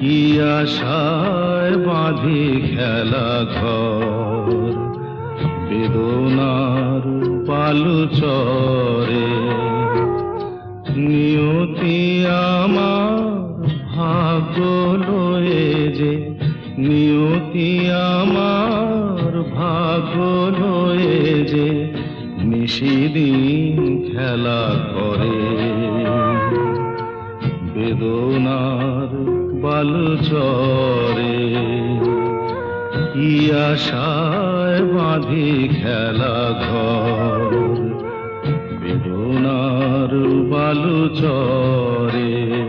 কি আশায় বাঁধি খেলা ঘর? বেদনার পালু চরে। নিয়তি আমার ভাগ্য যে, নিয়তি আমার ভাগ্য যে, নিশিদিন খেলা করে বেদনার বালু চরে ইয়াশায় বাঁধি খেলা ঘর? বেদনার বালু চরে